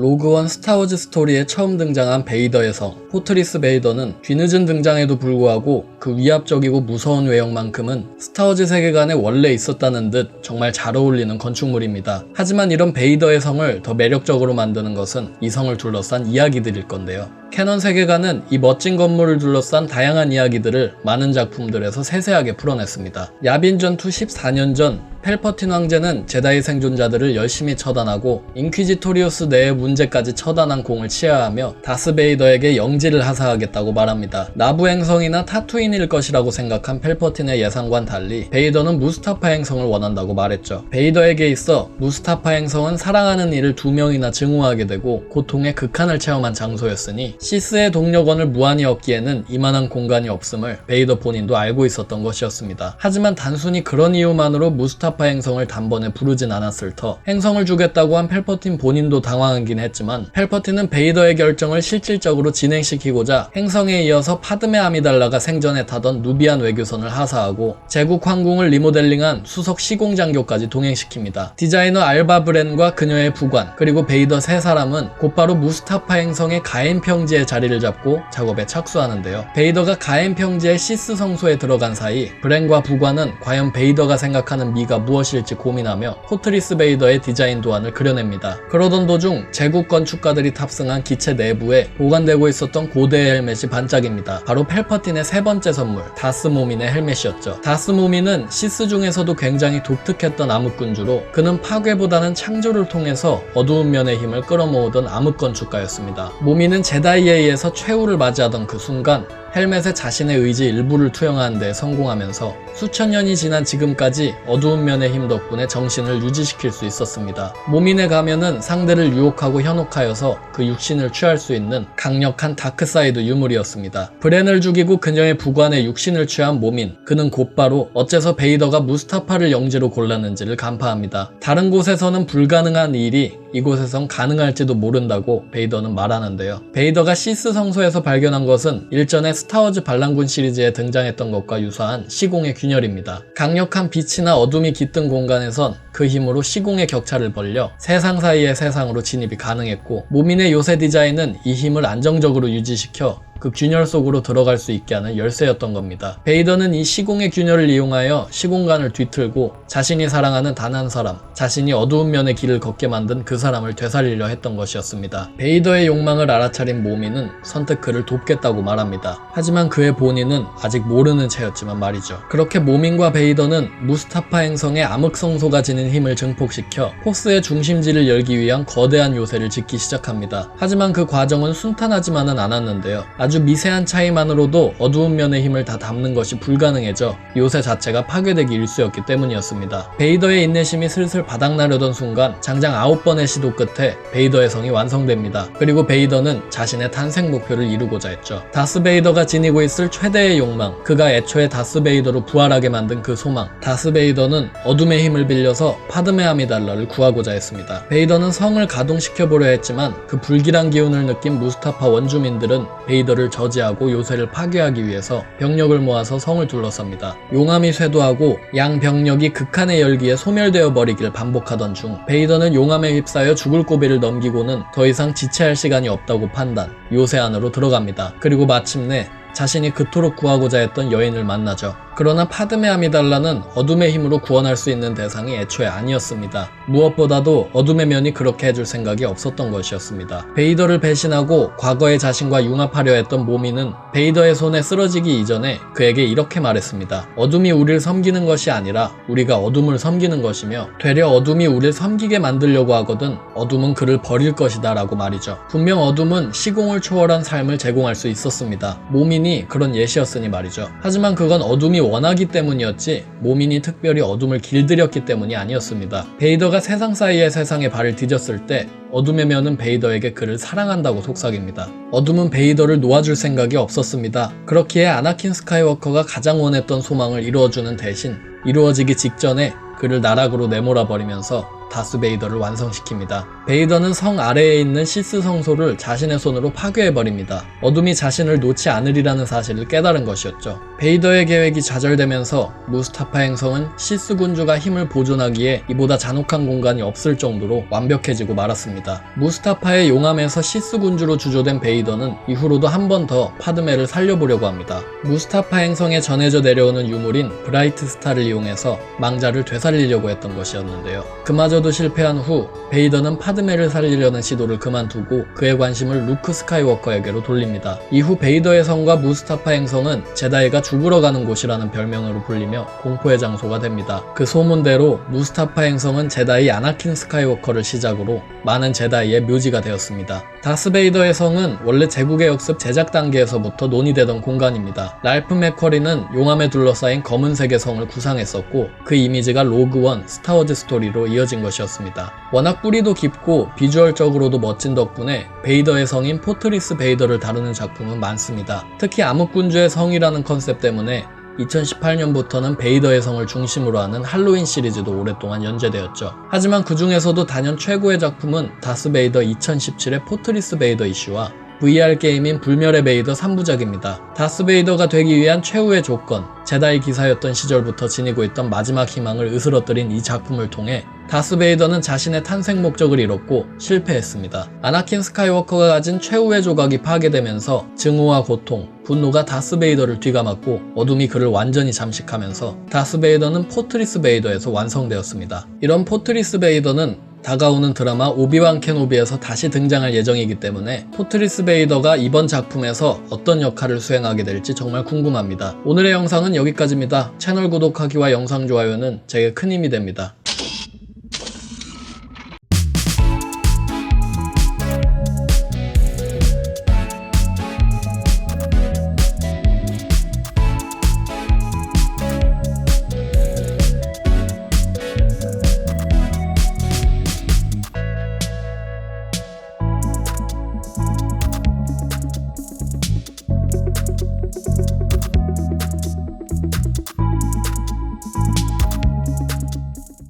로그원 스타워즈 스토리에 처음 등장한 베이더의 성, 포트리스 베이더는 뒤늦은 등장에도 불구하고 그 위압적이고 무서운 외형만큼은 스타워즈 세계관에 원래 있었다는 듯 정말 잘 어울리는 건축물입니다. 하지만 이런 베이더의 성을 더 매력적으로 만드는 것은 이 성을 둘러싼 이야기들일 건데요. 캐논 세계관은 이 멋진 건물을 둘러싼 다양한 이야기들을 많은 작품들에서 세세하게 풀어냈습니다. 야빈 전투 14년 전 펠퍼틴 황제는 제다이 생존자들을 열심히 처단하고 인퀴지토리우스 내의 문제까지 처단한 공을 치하하며 다스베이더에게 영지를 하사하겠다고 말합니다. 나부 행성이나 타투인일 것이라고 생각한 펠퍼틴의 예상과는 달리 베이더는 무스타파 행성을 원한다고 말했죠. 베이더에게 있어 무스타파 행성은 사랑하는 이를 두 명이나 증오하게 되고 고통의 극한을 체험한 장소였으니 시스의 동력원을 무한히 얻기에는 이만한 공간이 없음을 베이더 본인도 알고 있었던 것이었습니다. 하지만 단순히 그런 이유만으로 무스타파 행성을 단번에 부르진 않았을 터 행성을 주겠다고 한 펠퍼틴 본인도 당황하긴 했지만 펠퍼틴은 베이더의 결정을 실질적으로 진행시키고자 행성에 이어서 파드메 아미달라가 생전에 타던 누비안 외교선을 하사하고 제국 황궁을 리모델링한 수석 시공 장교까지 동행시킵니다. 디자이너 알바 브렌과 그녀의 부관 그리고 베이더 세 사람은 곧바로 무스타파 행성의 가엔 평지 에 자리를 잡고 작업에 착수하는데요. 베이더가 가엔 평지의 시스 성소에 들어간 사이 브렌과 부관은 과연 베이더가 생각하는 미가 무엇일지 고민하며 포트리스 베이더의 디자인 도안을 그려냅니다. 그러던 도중 제국 건축가들이 탑승한 기체 내부에 보관되고 있었던 고대의 헬멧이 반짝입니다. 바로 펠퍼틴의 세 번째 선물 다스모민의 헬멧이었죠. 다스모민은 시스 중에서도 굉장히 독특했던 암흑군주로 그는 파괴보다는 창조를 통해서 어두운 면의 힘을 끌어모으던 암흑 건축가였습니다. 모민은 제다이 에 의해서 최후를 맞이하던 그 순간 헬멧에 자신의 의지 일부를 투영하는 데 성공하면서 수천 년이 지난 지금까지 어두운 면의 힘 덕분에 정신을 유지시킬 수 있었습니다. 모민의 가면은 상대를 유혹하고 현혹하여서 그 육신을 취할 수 있는 강력한 다크사이드 유물이었습니다. 브렌을 죽이고 그녀의 부관의 육신을 취한 모민. 그는 곧바로 어째서 베이더가 무스타파를 영지로 골랐는지를 간파합니다. 다른 곳에서는 불가능한 일이 이곳에선 가능할지도 모른다고 베이더는 말하는데요. 베이더가 시스 성소에서 발견한 것은 일전에 스타워즈 반란군 시리즈에 등장했던 것과 유사한 시공의 균열입니다. 강력한 빛이나 어둠이 깃든 공간에선 그 힘으로 시공의 격차를 벌려 세상 사이의 세상으로 진입이 가능했고 모민의 요새 디자인은 이 힘을 안정적으로 유지시켜 그 균열 속으로 들어갈 수 있게 하는 열쇠였던 겁니다. 베이더는 이 시공의 균열을 이용하여 시공간을 뒤틀고 자신이 사랑하는 단 한 사람, 자신이 어두운 면의 길을 걷게 만든 그 사람을 되살리려 했던 것이었습니다. 베이더의 욕망을 알아차린 모미는 선뜻 그를 돕겠다고 말합니다. 하지만 그의 본인은 아직 모르는 채였지만 말이죠. 그렇게 모민과 베이더는 무스타파 행성의 암흑성소가 지닌 힘을 증폭시켜 포스의 중심지를 열기 위한 거대한 요새를 짓기 시작합니다. 하지만 그 과정은 순탄하지만은 않았는데요. 아주 미세한 차이만으로도 어두운 면의 힘을 다 담는 것이 불가능해져 요새 자체가 파괴되기 일쑤였기 때문이었습니다. 베이더의 인내심이 슬슬 바닥나려던 순간 장장 9번의 시도 끝에 베이더의 성이 완성됩니다. 그리고 베이더는 자신의 탄생 목표를 이루고자 했죠. 다스 베이더가 지니고 있을 최대의 욕망, 그가 애초에 다스 베이더로 부활하게 만든 그 소망. 다스 베이더는 어둠의 힘을 빌려서 파드메 아미달라를 구하고자 했습니다. 베이더는 성을 가동시켜 보려 했지만 그 불길한 기운을 느낀 무스타파 원주민들은 베이더를 저지하고 요새를 파괴하기 위해서 병력을 모아서 성을 둘러쌉니다. 용암이 쇄도하고 양 병력이 극한의 열기에 소멸되어 버리길 반복하던 중 베이더는 용암에 휩싸여 죽을 고비를 넘기고는 더 이상 지체할 시간이 없다고 판단, 요새 안으로 들어갑니다. 그리고 마침내 자신이 그토록 구하고자 했던 여인을 만나죠. 그러나 파드메 아미달라는 어둠의 힘으로 구원할 수 있는 대상이 애초에 아니었습니다. 무엇보다도 어둠의 면이 그렇게 해줄 생각이 없었던 것이었습니다. 베이더를 배신하고 과거의 자신과 융합하려 했던 모미는 베이더의 손에 쓰러지기 이전에 그에게 이렇게 말했습니다. 어둠이 우리를 섬기는 것이 아니라 우리가 어둠을 섬기는 것이며 되려 어둠이 우리를 섬기게 만들려고 하거든 어둠은 그를 버릴 것이다 라고 말이죠. 분명 어둠은 시공을 초월한 삶을 제공할 수 있었습니다. 모민이 그런 예시였으니 말이죠. 하지만 그건 어둠이 원하기 때문이었지 모민이 특별히 어둠을 길들였기 때문이 아니었습니다. 베이더가 세상 사이의 세상에 발을 디뎠을 때 어둠의 면은 베이더에게 그를 사랑한다고 속삭입니다. 어둠은 베이더를 놓아줄 생각이 없었습니다. 그렇기에 아나킨 스카이워커가 가장 원했던 소망을 이루어주는 대신 이루어지기 직전에 그를 나락으로 내몰아 버리면서 다스 베이더를 완성시킵니다. 베이더는 성 아래에 있는 시스 성소를 자신의 손으로 파괴해버립니다. 어둠이 자신을 놓지 않으리라는 사실을 깨달은 것이었죠. 베이더의 계획이 좌절되면서 무스타파 행성은 시스 군주가 힘을 보존하기에 이보다 잔혹한 공간이 없을 정도로 완벽해지고 말았습니다. 무스타파의 용암에서 시스 군주로 주조된 베이더는 이후로도 한 번 더 파드메를 살려보려고 합니다. 무스타파 행성에 전해져 내려오는 유물인 브라이트 스타를 이용해서 망자를 되살리려고 했던 것이었는데요. 그마저 도 실패한 후 베이더는 파드메를 살리려는 시도를 그만두고 그의 관심을 루크 스카이워커에게로 돌립니다. 이후 베이더의 성과 무스타파 행성은 제다이가 죽으러 가는 곳이라는 별명으로 불리며 공포의 장소가 됩니다. 그 소문대로 무스타파 행성은 제다이 아나킨 스카이워커를 시작으로 많은 제다이의 묘지가 되었습니다. 다스베이더의 성은 원래 제국의 역습 제작 단계에서부터 논의되던 공간입니다. 랄프 맥쿼리는 용암에 둘러싸인 검은색의 성을 구상했었고 그 이미지가 로그원 스타워즈 스토리로 이어진 것 이었습니다. 워낙 뿌리도 깊고 비주얼적으로도 멋진 덕분에 베이더의 성인 포트리스 베이더를 다루는 작품은 많습니다. 특히 암흑군주의 성이라는 컨셉 때문에 2018년부터는 베이더의 성을 중심으로 하는 할로윈 시리즈도 오랫동안 연재되었죠. 하지만 그 중에서도 단연 최고의 작품은 다스 베이더 2017의 포트리스 베이더 이슈와 VR 게임인 불멸의 베이더 3부작입니다. 다스 베이더가 되기 위한 최후의 조건, 제다이 기사였던 시절부터 지니고 있던 마지막 희망을 으스러뜨린 이 작품을 통해 다스 베이더는 자신의 탄생 목적을 잃었고 실패했습니다. 아나킨 스카이워커가 가진 최후의 조각이 파괴되면서 증오와 고통, 분노가 다스 베이더를 뒤감았고 어둠이 그를 완전히 잠식하면서 다스 베이더는 포트리스 베이더에서 완성되었습니다. 이런 포트리스 베이더는 다가오는 드라마 오비완 케노비에서 다시 등장할 예정이기 때문에 포트리스 베이더가 이번 작품에서 어떤 역할을 수행하게 될지 정말 궁금합니다. 오늘의 영상은 여기까지입니다. 채널 구독하기와 영상 좋아요는 제게 큰 힘이 됩니다.